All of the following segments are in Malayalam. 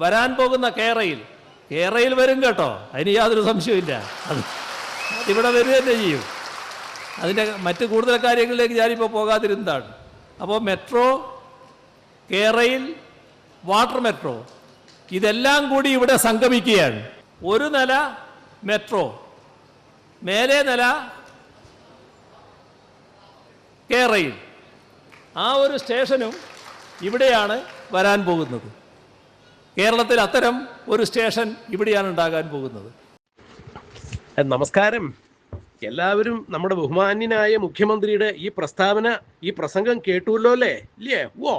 വരാൻ പോകുന്ന കേരയിൽ. കേരയിൽ വരും കേട്ടോ. അതിന് യാതൊരു സംശയമില്ല അത് അതിവിടെ വരിക തന്നെ ചെയ്യും. അതിന്റെ മറ്റ് കൂടുതൽ കാര്യങ്ങളിലേക്ക് ഞാനിപ്പോൾ പോകാതിരുന്നതാണ്. അപ്പോൾ മെട്രോ കേരയിൽ വാട്ടർ മെട്രോ ഇതെല്ലാം കൂടി ഇവിടെ സംഗമിക്കുകയാണ്. ഒരു നില മെട്രോ മേലെ നില കേരയിൽ. ആ ഒരു സ്റ്റേഷനും ഇവിടെയാണ് വരാൻ പോകുന്നത്. കേരളത്തിൽ അത്തരം ഒരു സ്റ്റേഷൻ ഇവിടെയാണ് ഉണ്ടാകാൻ പോകുന്നത്. നമസ്കാരം. എല്ലാവരും നമ്മുടെ ബഹുമാന്യനായ മുഖ്യമന്ത്രിയുടെ ഈ പ്രസ്താവന ഈ പ്രസംഗം കേട്ടുല്ലോ അല്ലേ? ഇല്ലേ? ഓ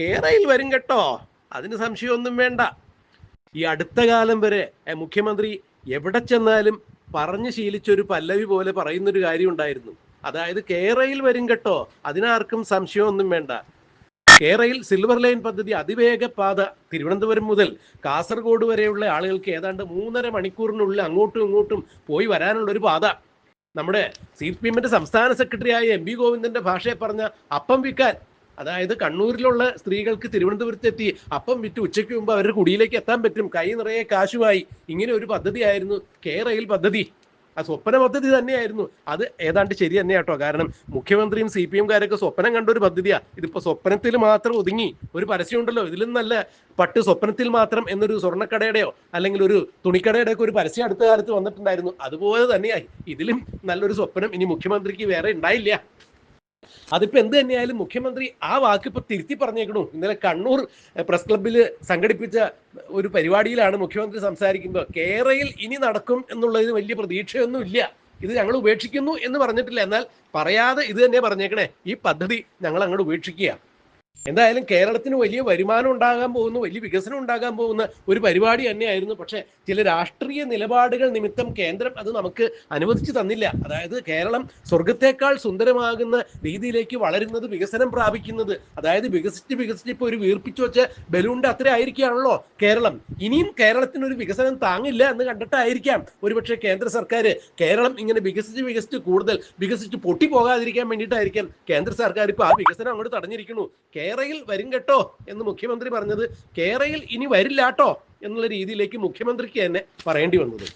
കേരയിൽ വരും കേട്ടോ. അതിന് സംശയമൊന്നും വേണ്ട. ഈ അടുത്ത കാലം വരെ മുഖ്യമന്ത്രി എവിടെ ചെന്നാലും പറഞ്ഞു ശീലിച്ചൊരു പല്ലവി പോലെ പറയുന്നൊരു കാര്യം ഉണ്ടായിരുന്നു അതായത് കേരയിൽ വരും കേട്ടോ. അതിനാർക്കും സംശയമൊന്നും വേണ്ട. കേരയിൽ സിൽവർ ലൈൻ പദ്ധതി അതിവേഗ പാത തിരുവനന്തപുരം മുതൽ കാസർഗോഡ് വരെയുള്ള ആളുകൾക്ക് ഏതാണ്ട് മൂന്നര മണിക്കൂറിനുള്ളിൽ അങ്ങോട്ടും ഇങ്ങോട്ടും പോയി വരാനുള്ള ഒരു പാത. നമ്മുടെ സി പി എമ്മിന്റെ സംസ്ഥാന സെക്രട്ടറിയായ എം വി ഗോവിന്ദന്റെ ഭാഷയെ പറഞ്ഞ അപ്പം വിൽക്കാൻ. അതായത് കണ്ണൂരിലുള്ള സ്ത്രീകൾക്ക് തിരുവനന്തപുരത്തെത്തി അപ്പം വിറ്റ് ഉച്ചയ്ക്ക് മുമ്പ് അവരുടെ കുടിയിലേക്ക് എത്താൻ പറ്റും. കൈ നിറയെ കാശുമായി ഇങ്ങനെ ഒരു പദ്ധതിയായിരുന്നു കേരയിൽ പദ്ധതി. ആ സ്വപ്ന പദ്ധതി തന്നെയായിരുന്നു. അത് ഏതാണ്ട് ശരി തന്നെ കേട്ടോ കാരണം മുഖ്യമന്ത്രിയും സി പി എംകാരൊക്കെ സ്വപ്നം കണ്ട ഒരു പദ്ധതിയാ. ഇതിപ്പോ സ്വപ്നത്തിൽ മാത്രം ഒതുങ്ങി ഒരു പരസ്യം ഉണ്ടല്ലോ ഇതിലും നല്ല പട്ട് സ്വപ്നത്തിൽ മാത്രം എന്നൊരു സ്വർണക്കടയുടെയോ അല്ലെങ്കിൽ ഒരു തുണിക്കടയുടെ ഒക്കെ ഒരു പരസ്യം അടുത്ത കാലത്ത് വന്നിട്ടുണ്ടായിരുന്നു. അതുപോലെ തന്നെയായി. ഇതിലും നല്ലൊരു സ്വപ്നം ഇനി മുഖ്യമന്ത്രിക്ക് വേറെ ഉണ്ടായില്ല. അതിപ്പോ എന്ത് തന്നെയായാലും മുഖ്യമന്ത്രി ആ വാക്ക് ഇപ്പൊ തിരുത്തി പറഞ്ഞേക്കണു. ഇന്നലെ കണ്ണൂർ പ്രസ് ക്ലബിൽ സംഘടിപ്പിച്ച ഒരു പരിപാടിയിലാണ് മുഖ്യമന്ത്രി സംസാരിക്കുമ്പോൾ കേരളയിൽ ഇനി നടക്കും എന്നുള്ളതിന് വലിയ പ്രതീക്ഷയൊന്നും ഇല്ല. ഇത് ഞങ്ങൾ ഉപേക്ഷിക്കുന്നു എന്ന് പറഞ്ഞിട്ടില്ല. എന്നാൽ പറയാതെ ഇത് തന്നെ പറഞ്ഞേക്കണേ. ഈ പദ്ധതി ഞങ്ങൾ അങ്ങോട്ട് ഉപേക്ഷിക്കുക എന്തായാലും കേരളത്തിന് വലിയ വരുമാനം ഉണ്ടാകാൻ പോകുന്നു വലിയ വികസനം ഉണ്ടാകാൻ പോകുന്ന ഒരു പരിപാടി തന്നെയായിരുന്നു. പക്ഷെ ചില രാഷ്ട്രീയ നിലപാടുകൾ നിമിത്തം കേന്ദ്രം അത് നമുക്ക് അനുവദിച്ചു തന്നില്ല. അതായത് കേരളം സ്വർഗത്തേക്കാൾ സുന്ദരമാകുന്ന രീതിയിലേക്ക് വളരുന്നത് വികസനം പ്രാപിക്കുന്നത്. അതായത് വികസിച്ച് വികസിച്ച് ഇപ്പോൾ ഒരു വീർപ്പിച്ചു വെച്ച ബലൂണ്ട് അത്ര ആയിരിക്കുകയാണല്ലോ കേരളം. ഇനിയും കേരളത്തിന് ഒരു വികസനം താങ്ങില്ല എന്ന് കണ്ടിട്ടായിരിക്കാം. ഒരുപക്ഷെ കേന്ദ്ര സർക്കാർ കേരളം ഇങ്ങനെ വികസിച്ച് വികസിച്ച് കൂടുതൽ വികസിച്ച് പൊട്ടി പോകാതിരിക്കാൻ വേണ്ടിയിട്ടായിരിക്കാം കേന്ദ്ര സർക്കാർ ഇപ്പോൾ ആ വികസനം അങ്ങോട്ട് തടഞ്ഞിരിക്കുന്നു. കേരയിൽ വരും കേട്ടോ എന്ന് മുഖ്യമന്ത്രി പറഞ്ഞത് കേരയിൽ ഇനി വരില്ലാട്ടോ എന്നുള്ള രീതിയിലേക്ക് മുഖ്യമന്ത്രിക്ക് തന്നെ പറയേണ്ടി വന്നത്.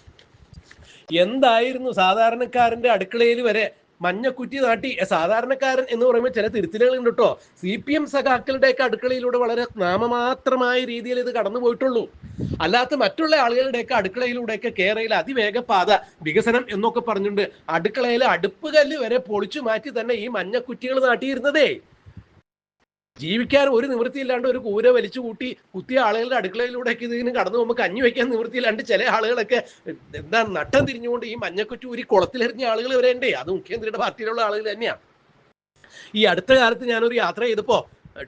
എന്തായിരുന്നു സാധാരണക്കാരന്റെ അടുക്കളയിൽ വരെ മഞ്ഞക്കുറ്റി നാട്ടി? സാധാരണക്കാരൻ എന്ന് പറയുമ്പോൾ ചില തിരുത്തലുകൾ ഉണ്ട് കേട്ടോ. സി പി എം സഖാക്കളുടെയൊക്കെ അടുക്കളയിലൂടെ വളരെ നാമമാത്രമായ രീതിയിൽ ഇത് കടന്നു പോയിട്ടുള്ളൂ. അല്ലാത്ത മറ്റുള്ള ആളുകളുടെയൊക്കെ അടുക്കളയിലൂടെയൊക്കെ കേരളയിൽ അതിവേഗ പാത വികസനം എന്നൊക്കെ പറഞ്ഞുകൊണ്ട് അടുക്കളയിലെ അടുപ്പ് കല്ല് വരെ പൊളിച്ചു മാറ്റി തന്നെ ഈ മഞ്ഞക്കുറ്റികൾ നാട്ടിയിരുന്നതേ. ജീവിക്കാൻ ഒരു നിവൃത്തിയില്ലാണ്ട് ഒരു കൂര വലിച്ചു കൂട്ടി കുത്തിയ ആളുകളുടെ അടുക്കളയിലൂടെയൊക്കെ ഇതിന് കടന്നു പോകുമ്പോൾ കഞ്ഞി വെക്കാൻ നിവൃത്തിയില്ലാണ്ട് ചില ആളുകളൊക്കെ എന്താ നട്ടം തിരിഞ്ഞുകൊണ്ട് ഈ മഞ്ഞക്കുറ്റി ഒരു കുളത്തിലെറിഞ്ഞ ആളുകൾ വരേണ്ടേ അത് മുഖ്യമന്ത്രിയുടെ പാർട്ടിയിലുള്ള ആളുകൾ തന്നെയാണ് ഈ അടുത്ത കാലത്ത് ഞാനൊരു യാത്ര ചെയ്തപ്പോ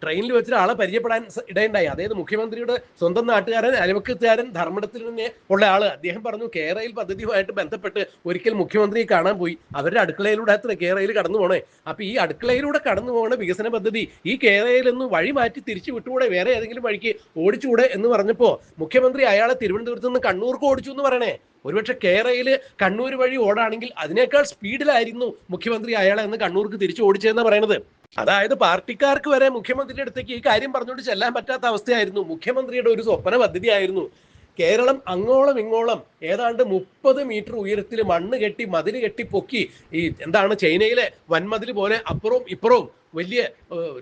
ട്രെയിനിൽ വെച്ചിട്ട് ആളെ പരിചയപ്പെടാൻ ഇടയുണ്ടായി. അതായത് മുഖ്യമന്ത്രിയുടെ സ്വന്തം നാട്ടുകാരൻ അയൽവക്കത്തുകാരൻ ധർമ്മടത്തിൽ തന്നെ ഉള്ള ആൾ. അദ്ദേഹം പറഞ്ഞു കേരയിൽ പദ്ധതിയുമായിട്ട് ബന്ധപ്പെട്ട് ഒരിക്കൽ മുഖ്യമന്ത്രിയെ കാണാൻ പോയി. അവരുടെ അടുക്കളയിലൂടെ അത്ര കേരളയിൽ കടന്നു പോണേ. അപ്പൊ ഈ അടുക്കളയിലൂടെ കടന്നു പോകുന്ന വികസന പദ്ധതി ഈ കേരളയിൽ നിന്ന് വഴി മാറ്റി തിരിച്ചു വിട്ടുകൂടെ? വേറെ ഏതെങ്കിലും വഴിക്ക് ഓടിച്ചുകൂടെ എന്ന് പറഞ്ഞപ്പോ മുഖ്യമന്ത്രി അയാളെ തിരുവനന്തപുരത്ത് നിന്ന് കണ്ണൂർക്ക് ഓടിച്ചു എന്ന് പറയണേ. ഒരുപക്ഷെ കേരളയിൽ കണ്ണൂർ വഴി ഓടാണെങ്കിൽ അതിനേക്കാൾ സ്പീഡിലായിരുന്നു മുഖ്യമന്ത്രി അയാളെ എന്ന് കണ്ണൂർക്ക് തിരിച്ചു ഓടിച്ചതെന്ന് പറയണത്. അതായത് പാർട്ടിക്കാർക്ക് വരെ മുഖ്യമന്ത്രിയുടെ അടുത്തേക്ക് ഈ കാര്യം പറഞ്ഞുകൊണ്ട് ചെല്ലാൻ പറ്റാത്ത അവസ്ഥയായിരുന്നു. മുഖ്യമന്ത്രിയുടെ ഒരു സ്വപ്ന പദ്ധതിയായിരുന്നു. കേരളം അങ്ങോളം ഇങ്ങോളം ഏതാണ്ട് മുപ്പത് മീറ്റർ ഉയരത്തിൽ മണ്ണ് കെട്ടി മതിൽ കെട്ടി പൊക്കി ഈ എന്താണ് ചൈനയിലെ വൻമതിൽ പോലെ അപ്പുറവും ഇപ്പുറവും വലിയ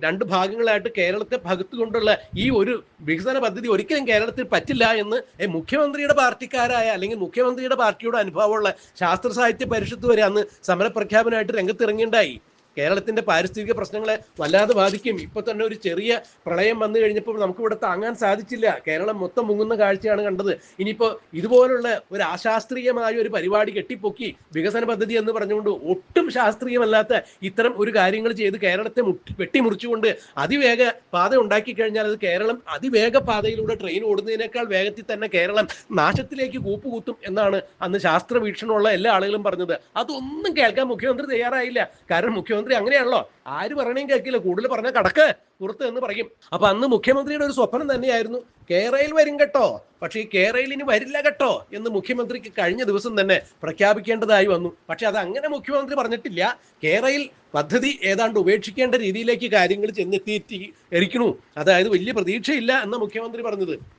രണ്ട് ഭാഗങ്ങളായിട്ട് കേരളത്തെ ഭഗത്ത് കൊണ്ടുള്ള ഈ ഒരു വികസന പദ്ധതി ഒരിക്കലും കേരളത്തിൽ പറ്റില്ല എന്ന് മുഖ്യമന്ത്രിയുടെ പാർട്ടിക്കാരായ അല്ലെങ്കിൽ മുഖ്യമന്ത്രിയുടെ പാർട്ടിയുടെ അനുഭവമുള്ള ശാസ്ത്ര സാഹിത്യ പരിഷത്ത് വരെ അന്ന് സമരപ്രഖ്യാപനമായിട്ട് രംഗത്തിറങ്ങിണ്ടായി കേരളത്തിന്റെ പാരിസ്ഥിതിക പ്രശ്നങ്ങളെ വല്ലാതെ ബാധിക്കും. ഇപ്പൊ തന്നെ ഒരു ചെറിയ പ്രളയം വന്നു കഴിഞ്ഞപ്പോൾ നമുക്ക് ഇവിടെ താങ്ങാൻ സാധിച്ചില്ല. കേരളം മൊത്തം മുങ്ങുന്ന കാഴ്ചയാണ് കണ്ടത്. ഇനിയിപ്പോ ഇതുപോലുള്ള ഒരു അശാസ്ത്രീയമായ ഒരു പരിപാടി കെട്ടിപ്പൊക്കി വികസന പദ്ധതി എന്ന് പറഞ്ഞുകൊണ്ട് ഒട്ടും ശാസ്ത്രീയമല്ലാത്ത ഇത്തരം ഒരു കാര്യങ്ങൾ ചെയ്ത് കേരളത്തെ വെട്ടിമുറിച്ചുകൊണ്ട് അതിവേഗ പാത ഉണ്ടാക്കി കഴിഞ്ഞാൽ അത് കേരളം അതിവേഗ പാതയിലൂടെ ട്രെയിൻ ഓടുന്നതിനേക്കാൾ വേഗത്തിൽ തന്നെ കേരളം നാശത്തിലേക്ക് കൂപ്പുകൂത്തും എന്നാണ് അന്ന് ശാസ്ത്ര വീക്ഷണമുള്ള എല്ലാ ആളുകളും പറഞ്ഞത്. അതൊന്നും കേൾക്കാൻ മുഖ്യമന്ത്രി തയ്യാറായില്ല. കാരണം മുഖ്യമന്ത്രി അങ്ങനെയാണല്ലോ. ആര് പറയണേം കേൾക്കില്ല. കൂടുതൽ പറഞ്ഞ കടക്ക്. പുറത്ത് എന്ന് പറയും. അപ്പൊ അന്ന് മുഖ്യമന്ത്രിയുടെ ഒരു സ്വപ്നം തന്നെയായിരുന്നു. കേരയിൽ വരും കേട്ടോ. പക്ഷേ ഈ കേരയിൽ ഇനി വരില്ല കേട്ടോ എന്ന് മുഖ്യമന്ത്രിക്ക് കഴിഞ്ഞ ദിവസം തന്നെ പ്രഖ്യാപിക്കേണ്ടതായി വന്നു. പക്ഷെ അത് അങ്ങനെ മുഖ്യമന്ത്രി പറഞ്ഞിട്ടില്ല. കേരയിൽ പദ്ധതി ഏതാണ്ട് ഉപേക്ഷിക്കേണ്ട രീതിയിലേക്ക് കാര്യങ്ങൾ ചെന്നെത്തി എരിക്കണു അതായത് വലിയ പ്രതീക്ഷയില്ല എന്ന മുഖ്യമന്ത്രി പറഞ്ഞത്.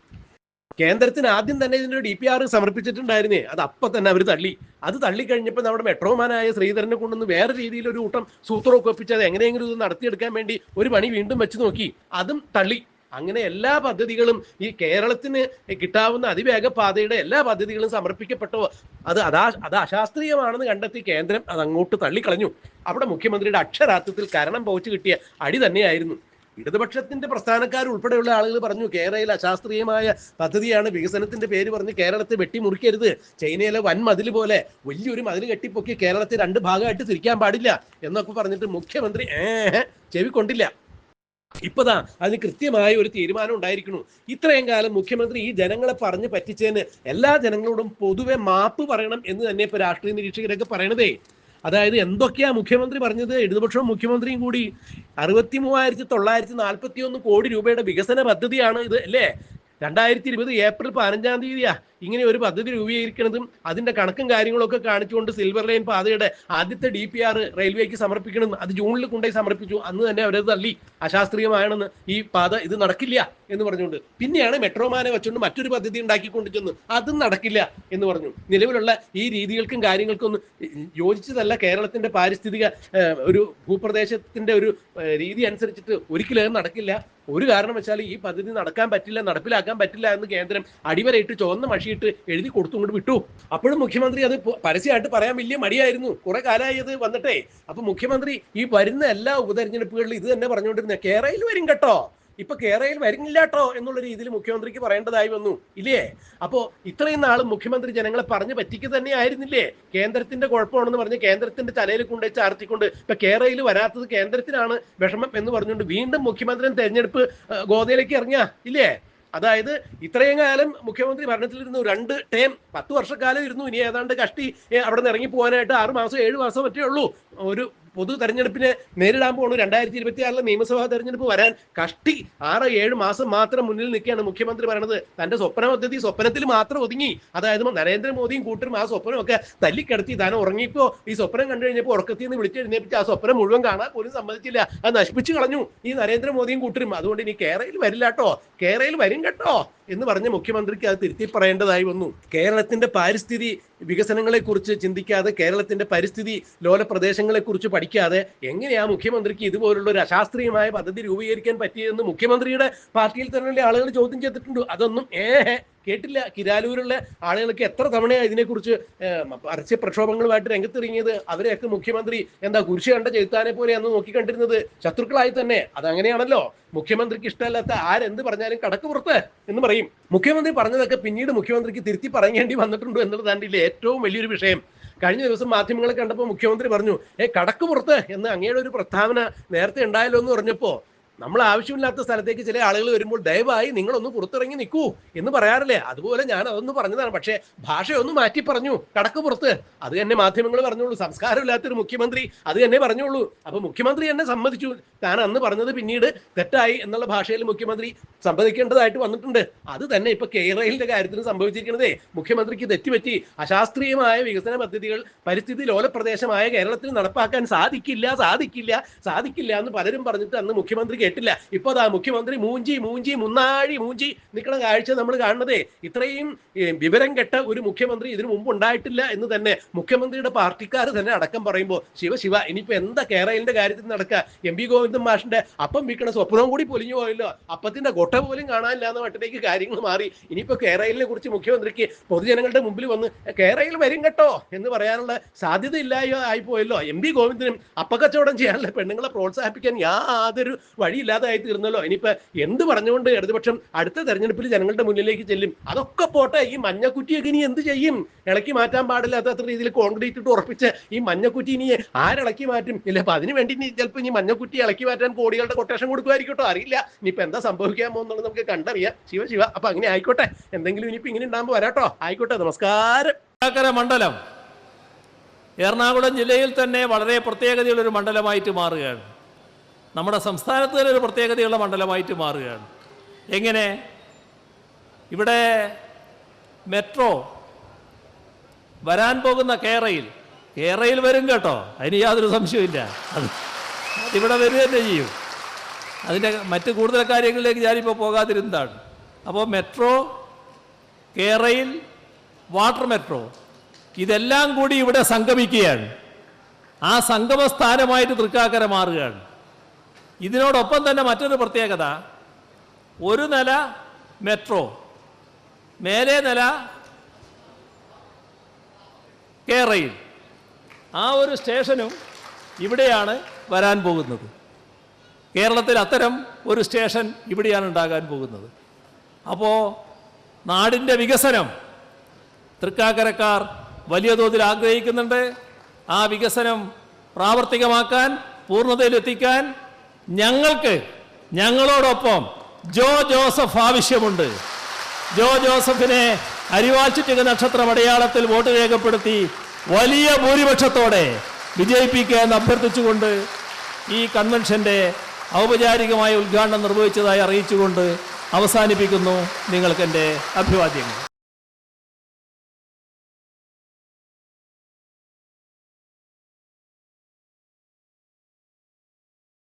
കേന്ദ്രത്തിന് ആദ്യം തന്നെ ഇതിന്റെ ഡി പി ആർ സമർപ്പിച്ചിട്ടുണ്ടായിരുന്നേ. അത് അപ്പൊ തന്നെ അവർ തള്ളി. അത് തള്ളിക്കഴിഞ്ഞപ്പോൾ നമ്മുടെ മെട്രോമാനായ ശ്രീധരനെ കൊണ്ടൊന്ന് വേറെ രീതിയിൽ ഒരു കൂട്ടം സൂത്രമൊക്കെ ഒപ്പിച്ച് അത് എങ്ങനെയെങ്കിലും ഇത് നടത്തിയെടുക്കാൻ വേണ്ടി ഒരു പണി വീണ്ടും വെച്ച് നോക്കി. അതും തള്ളി. അങ്ങനെ എല്ലാ പദ്ധതികളും ഈ കേരളത്തിന് കിട്ടാവുന്ന അതിവേഗ പാതയുടെ എല്ലാ പദ്ധതികളും സമർപ്പിക്കപ്പെട്ടോ അത് അതാ അത് അശാസ്ത്രീയമാണെന്ന് കണ്ടെത്തി കേന്ദ്രം അത് അങ്ങോട്ട് തള്ളിക്കളഞ്ഞു. അവിടെ മുഖ്യമന്ത്രിയുടെ അക്ഷരാർത്ഥത്തിൽ കരണം പോച്ചു കിട്ടിയ അടി തന്നെയായിരുന്നു. ഇടതുപക്ഷത്തിന്റെ പ്രസ്ഥാനക്കാർ ഉൾപ്പെടെയുള്ള ആളുകൾ പറഞ്ഞു കേരളയിൽ അശാസ്ത്രീയമായ പദ്ധതിയാണ് വികസനത്തിന്റെ പേര് പറഞ്ഞ് കേരളത്തെ വെട്ടിമുറിക്കരുത്. ചൈനയിലെ വൻ മതിൽ പോലെ വലിയൊരു മതിൽ കെട്ടിപ്പൊക്കി കേരളത്തെ രണ്ട് ഭാഗമായിട്ട് തിരിക്കാൻ പാടില്ല എന്നൊക്കെ പറഞ്ഞിട്ട് മുഖ്യമന്ത്രി ഏഹ് ചെവിക്കൊണ്ടില്ല. ഇപ്പതാ അതിന് കൃത്യമായ ഒരു തീരുമാനം ഉണ്ടായിരിക്കുന്നു. ഇത്രയും കാലം മുഖ്യമന്ത്രി ഈ ജനങ്ങളെ പറഞ്ഞ് പറ്റിച്ചതിന് എല്ലാ ജനങ്ങളോടും പൊതുവെ മാപ്പ് പറയണം എന്ന് തന്നെ ഇപ്പൊ രാഷ്ട്രീയ നിരീക്ഷകരൊക്കെ പറയണതേ. അതായത് എന്തൊക്കെയാ മുഖ്യമന്ത്രി പറഞ്ഞത്? ഇടതുപക്ഷവും മുഖ്യമന്ത്രിയും കൂടി അറുപത്തി മൂവായിരത്തി തൊള്ളായിരത്തി നാൽപ്പത്തി ഒന്ന് കോടി രൂപയുടെ വികസന പദ്ധതിയാണ് ഇത് അല്ലേ? രണ്ടായിരത്തി ഇരുപത് ഏപ്രിൽ പതിനഞ്ചാം തീയതിയാ. ഇങ്ങനെ ഒരു പദ്ധതി രൂപീകരിക്കുന്നതും അതിന്റെ കണക്കും കാര്യങ്ങളൊക്കെ കാണിച്ചുകൊണ്ട് സിൽവർ ലൈൻ പാതയുടെ ആദ്യത്തെ ഡി പി ആർ റെയിൽവേക്ക് സമർപ്പിക്കണം അത് ജൂണിൽ കൊണ്ടുപോയി സമർപ്പിച്ചു. അന്ന് തന്നെ അവരത് തള്ളി. അശാസ്ത്രീയമാണെന്ന് ഈ പാത ഇത് നടക്കില്ല എന്ന് പറഞ്ഞുകൊണ്ട്. പിന്നെയാണ് മെട്രോമാനെ വെച്ചുകൊണ്ട് മറ്റൊരു പദ്ധതി ഉണ്ടാക്കിക്കൊണ്ട് ചെന്ന് അതും നടക്കില്ല എന്ന് പറഞ്ഞു. നിലവിലുള്ള ഈ രീതികൾക്കും കാര്യങ്ങൾക്കും ഒന്നും യോജിച്ചതല്ല കേരളത്തിന്റെ പാരിസ്ഥിതിക ഒരു ഭൂപ്രദേശത്തിന്റെ ഒരു രീതി അനുസരിച്ചിട്ട് ഒരിക്കലും നടക്കില്ല. ഒരു കാരണം വെച്ചാൽ ഈ പദ്ധതി നടക്കാൻ പറ്റില്ല നടപ്പിലാക്കാൻ പറ്റില്ല എന്ന് കേന്ദ്രം അടിവരയിട്ട് ചുവന്ന മഷിയിട്ട് എഴുതി കൊടുത്തു കൊണ്ട് വിട്ടു. അപ്പോഴും മുഖ്യമന്ത്രി അത് പരസ്യമായിട്ട് പറയാൻ വലിയ മടിയായിരുന്നു. കുറെ കാലമായി അത് വന്നിട്ടേ. അപ്പൊ മുഖ്യമന്ത്രി ഈ വരുന്ന എല്ലാ ഉപതെരഞ്ഞെടുപ്പുകളിലും ഇത് തന്നെ പറഞ്ഞുകൊണ്ടിരുന്നത് കേരളയിൽ വരും കേട്ടോ. ഇപ്പൊ കേരളയിൽ വരുന്നില്ല കേട്ടോ എന്നുള്ള രീതിയിൽ മുഖ്യമന്ത്രിക്ക് പറയേണ്ടതായി വന്നു. ഇല്ലേ? അപ്പോ ഇത്രയും നാളും മുഖ്യമന്ത്രി ജനങ്ങളെ പറഞ്ഞു പറ്റിക്ക് തന്നെ ആയിരുന്നില്ലേ? കേന്ദ്രത്തിന്റെ കുഴപ്പമാണെന്ന് പറഞ്ഞ് കേന്ദ്രത്തിന്റെ തലയിൽ കൊണ്ടുപോയി ചാർത്തിക്കൊണ്ട് ഇപ്പൊ കേരളയിൽ വരാത്തത് കേന്ദ്രത്തിനാണ് വിഷമം എന്ന് പറഞ്ഞുകൊണ്ട് വീണ്ടും മുഖ്യമന്ത്രി തെരഞ്ഞെടുപ്പ് ഗോതയിലേക്ക് ഇറങ്ങിയ ഇല്ലേ? അതായത് ഇത്രയും കാലം മുഖ്യമന്ത്രി ഭരണത്തിലിരുന്നു. രണ്ട് ടേം പത്ത് വർഷക്കാലം ഇരുന്നു. ഇനി ഏതാണ്ട് കഷ്ടി അവിടെ നിന്ന് ഇറങ്ങി പോകാനായിട്ട് ആറ് മാസം ഏഴ് മാസം പറ്റേ ഉള്ളൂ. ഒരു പൊതു തെരഞ്ഞെടുപ്പിനെ നേരിടാൻ പോകുന്നു രണ്ടായിരത്തി ഇരുപത്തി ആറിലെ നിയമസഭാ തെരഞ്ഞെടുപ്പ് വരാൻ കഷ്ടി ആറ് ഏഴ് മാസം മാത്രം മുന്നിൽ നിൽക്കുകയാണ് മുഖ്യമന്ത്രി പറയുന്നത് തന്റെ സ്വപ്ന പദ്ധതി സ്വപ്നത്തിൽ മാത്രം ഒതുങ്ങി. അതായത് നരേന്ദ്രമോദിയും കൂട്ടരും ആ സ്വപ്നമൊക്കെ തല്ലിക്കടത്തി. താൻ ഉറങ്ങിയപ്പോ ഈ സ്വപ്നം കണ്ടു കഴിഞ്ഞപ്പോൾ ഉറക്കത്തിൽ നിന്ന് വിളിച്ചു വിളിച്ചെഴുന്നേപ്പിച്ച് ആ സ്വപ്നം മുഴുവൻ കാണാൻ പോലും സമ്മതിച്ചില്ല. അത് നശിപ്പിച്ചു കളഞ്ഞു ഈ നരേന്ദ്രമോദിയും കൂട്ടരും. അതുകൊണ്ട് ഇനി കേരളയിൽ വരില്ല കേട്ടോ കേരളയിൽ വരും കേട്ടോ. എന്ന് പറഞ്ഞ മുഖ്യമന്ത്രിക്ക് അത് തിരുത്തി പറയേണ്ടതായി വന്നു. കേരളത്തിന്റെ പാരിസ്ഥിതി വികസനങ്ങളെ കുറിച്ച് ചിന്തിക്കാതെ കേരളത്തിന്റെ പരിസ്ഥിതി ലോല പ്രദേശങ്ങളെ കുറിച്ച് പഠിക്കാതെ എങ്ങനെയാ മുഖ്യമന്ത്രിക്ക് ഇതുപോലുള്ള ഒരു അശാസ്ത്രീയമായ പദ്ധതി രൂപീകരിക്കാൻ പറ്റിയതെന്ന് മുഖ്യമന്ത്രിയുടെ പാർട്ടിയിൽ തന്നെയുള്ള ആളുകൾ ചോദ്യം ചെയ്തിട്ടുണ്ട്. അതൊന്നും ഏഹ് കേട്ടില്ല. കിരാലൂരുള്ള ആളുകൾക്ക് എത്ര തവണയാണ് ഇതിനെക്കുറിച്ച് പരസ്യ പ്രക്ഷോഭങ്ങളുമായിട്ട് രംഗത്തിറങ്ങിയത് അവരെയൊക്കെ മുഖ്യമന്ത്രി എന്താ കുരിശ് കണ്ട ചെലുത്താനെ പോലെ അന്ന് നോക്കിക്കണ്ടിരുന്നത്? ശത്രുക്കളായി തന്നെ. അതങ്ങനെയാണല്ലോ. മുഖ്യമന്ത്രിക്ക് ഇഷ്ടമല്ലാത്ത ആരെന്ത് പറഞ്ഞാലും കടക്ക് പുറത്ത് എന്ന് പറയും. മുഖ്യമന്ത്രി പറഞ്ഞതൊക്കെ പിന്നീട് മുഖ്യമന്ത്രിക്ക് തിരുത്തി പറയേണ്ടി വന്നിട്ടുണ്ടോ എന്നുള്ളതാണ് ഇതിലെ ഏറ്റവും വലിയൊരു വിഷയം. കഴിഞ്ഞ ദിവസം മാധ്യമങ്ങളെ കണ്ടപ്പോൾ മുഖ്യമന്ത്രി പറഞ്ഞു ഏ കടക്ക് പുറത്ത് എന്ന് അങ്ങയുടെ ഒരു പ്രസ്താവന നേരത്തെ ഉണ്ടായല്ലോ എന്ന് പറഞ്ഞപ്പോ നമ്മൾ ആവശ്യമില്ലാത്ത സ്ഥലത്തേക്ക് ചില ആളുകൾ വരുമ്പോൾ ദയവായി നിങ്ങളൊന്ന് പുറത്തിറങ്ങി നിൽക്കൂ എന്ന് പറയാറില്ലേ? അതുപോലെ ഞാൻ അതൊന്ന് പറഞ്ഞതാണ്. പക്ഷേ ഭാഷയൊന്നും മാറ്റി പറഞ്ഞു. കടക്ക് പുറത്ത്. അത് തന്നെ മാധ്യമങ്ങൾ പറഞ്ഞോളൂ. സംസ്കാരമില്ലാത്തൊരു മുഖ്യമന്ത്രി അത് തന്നെ പറഞ്ഞോളൂ. അപ്പോൾ മുഖ്യമന്ത്രി തന്നെ സമ്മതിച്ചു. താൻ അന്ന് പറഞ്ഞത് പിന്നീട് തെറ്റായി എന്നുള്ള ഭാഷയിൽ മുഖ്യമന്ത്രി സമ്മതിക്കേണ്ടതായിട്ട് വന്നിട്ടുണ്ട്. അത് തന്നെ ഇപ്പൊ കേരളയിലെ കാര്യത്തിന് സംഭവിച്ചിരിക്കുന്നതേ മുഖ്യമന്ത്രിക്ക് തെറ്റുപറ്റി അശാസ്ത്രീയമായ വികസന പദ്ധതികൾ പരിസ്ഥിതി ലോല പ്രദേശമായ കേരളത്തിൽ നടപ്പാക്കാൻ സാധിക്കില്ല സാധിക്കില്ല സാധിക്കില്ല എന്ന് പലരും പറഞ്ഞിട്ട് അന്ന് മുഖ്യമന്ത്രി കേട്ടില്ല. ഇപ്പൊ അതാ മുഖ്യമന്ത്രി മൂഞ്ചി മൂഞ്ചി മുന്നാഴി മൂഞ്ചി നിൽക്കുന്ന കാഴ്ച നമ്മൾ കാണുന്നതേ. ഇത്രയും വിവരം കെട്ട ഒരു മുഖ്യമന്ത്രി ഇതിനു മുമ്പ് ഉണ്ടായിട്ടില്ല എന്ന് തന്നെ മുഖ്യമന്ത്രിയുടെ പാർട്ടിക്കാർ തന്നെ അടക്കം പറയുമ്പോൾ ശിവ ശിവ ഇനിയിപ്പോ എന്താ കേരളത്തിന്റെ കാര്യത്തിൽ നടക്കുക എം പി ഗോവിന്ദൻ മാഷിന്റെ അപ്പം വിൽക്കണ സ്വപ്നവും കൂടി പൊലിഞ്ഞു പോയല്ലോ. അപ്പത്തിന്റെ കൊട്ട പോലും കാണാനില്ല എന്ന മട്ടിലേക്ക് കാര്യങ്ങൾ മാറി. ഇനിയിപ്പോ കേരളിനെ കുറിച്ച് മുഖ്യമന്ത്രിക്ക് പൊതുജനങ്ങളുടെ മുമ്പിൽ വന്ന് കേരളയിൽ വരും കേട്ടോ എന്ന് പറയാനുള്ള സാധ്യത ഇല്ലായോ ആയിപ്പോയല്ലോ എം പി ഗോവിന്ദനും അപ്പക്കച്ചവടം ചെയ്യാനുള്ള പെണ്ണുങ്ങളെ പ്രോത്സാഹിപ്പിക്കാൻ യാതൊരു വഴിയില്ലാതായി തീർന്നല്ലോ. ഇനിയിപ്പോ എന്ത് പറഞ്ഞുകൊണ്ട് ഇടതുപക്ഷം അടുത്ത തെരഞ്ഞെടുപ്പിൽ ജനങ്ങളുടെ മുന്നിലേക്ക് ചെല്ലും? അതൊക്കെ പോട്ടെ ഈ മഞ്ഞക്കുറ്റിയൊക്കെ ഇനി എന്ത് ചെയ്യും? ഇളക്കി മാറ്റാൻ പാടില്ലാത്ത രീതിയിൽ കോൺക്രീറ്റ് ഇട്ട് ഉറപ്പിച്ച് ഈ മഞ്ഞക്കുറ്റി ഇനി ആരിളക്കി മാറ്റും? ഇല്ല അപ്പൊ അതിന് വേണ്ടി ഇനി ചിലപ്പോൾ ഇനി മഞ്ഞക്കുറ്റി ഇളക്കി മാറ്റാൻ കോടികളുടെ കൊട്ടേഷൻ കൊടുക്കുമായിരിക്കട്ടോ അറിയില്ല. ഇനിയിപ്പോ എന്താ സംഭവിക്കാൻ പോകുന്നുള്ളത് നമുക്ക് കണ്ടറിയാം. ശിവ ശിവ അപ്പൊ അങ്ങനെ ആയിക്കോട്ടെ. എന്തെങ്കിലും ഇനിയിപ്പോ ഇങ്ങനെ ഉണ്ടാകുമ്പോൾ വരാട്ടോ ആയിക്കോട്ടെ നമസ്കാരം. മണ്ഡലം. എറണാകുളം ജില്ലയിൽ തന്നെ വളരെ പ്രത്യേകതയുള്ളൊരു മണ്ഡലമായിട്ട് മാറുകയാണ്. നമ്മുടെ സംസ്ഥാനത്ത് തന്നെ ഒരു പ്രത്യേകതയുള്ള മണ്ഡലമായിട്ട് മാറുകയാണ്. എങ്ങനെ? ഇവിടെ മെട്രോ വരാൻ പോകുന്ന കേരയിൽ കേരയിൽ വരും കേട്ടോ അതിന് യാതൊരു സംശയമില്ല അത് ഇവിടെ വരിക തന്നെ ചെയ്യും. അതിന്റെ മറ്റ് കൂടുതൽ കാര്യങ്ങളിലേക്ക് ഞാനിപ്പോൾ പോകാതിരുന്നതാണ്. അപ്പോൾ മെട്രോ കേരയിൽ വാട്ടർ മെട്രോ ഇതെല്ലാം കൂടി ഇവിടെ സംഗമിക്കുകയാണ്. ആ സംഗമ സ്ഥാനമായിട്ട് തൃക്കാക്കര മാറുകയാണ്. ഇതിനോടൊപ്പം തന്നെ മറ്റൊരു പ്രത്യേകത. ഒരു നില മെട്രോ മേലെ നില കേറയിൽ ആ ഒരു സ്റ്റേഷനും ഇവിടെയാണ് വരാൻ പോകുന്നത്. കേരളത്തിൽ അത്തരം ഒരു സ്റ്റേഷൻ ഇവിടെയാണ് ഉണ്ടാകാൻ പോകുന്നത്. അപ്പോൾ നാടിന്റെ വികസനം തൃക്കാക്കരക്കാർ വലിയ തോതിൽ ആഗ്രഹിക്കുന്നുണ്ട്. ആ വികസനം പ്രാവർത്തികമാക്കാൻ പൂർണതയിലെത്തിക്കാൻ ഞങ്ങൾക്ക് ഞങ്ങളോടൊപ്പം ജോ ജോസഫ് ആവശ്യമുണ്ട്. ജോ ജോസഫിനെ അരിവാൾ നക്ഷത്ര അടയാളത്തിൽ വോട്ട് രേഖപ്പെടുത്തി വലിയ ഭൂരിപക്ഷത്തോടെ എന്ന് അഭ്യർത്ഥിച്ചുകൊണ്ട് ഈ കൺവെൻഷന്റെ ഔപചാരികമായ ഉദ്ഘാടനം നിർവഹിച്ചതായി അറിയിച്ചുകൊണ്ട് അവസാനിപ്പിക്കുന്നു. നിങ്ങൾക്കെന്റെ അഭിവാദ്യങ്ങൾ.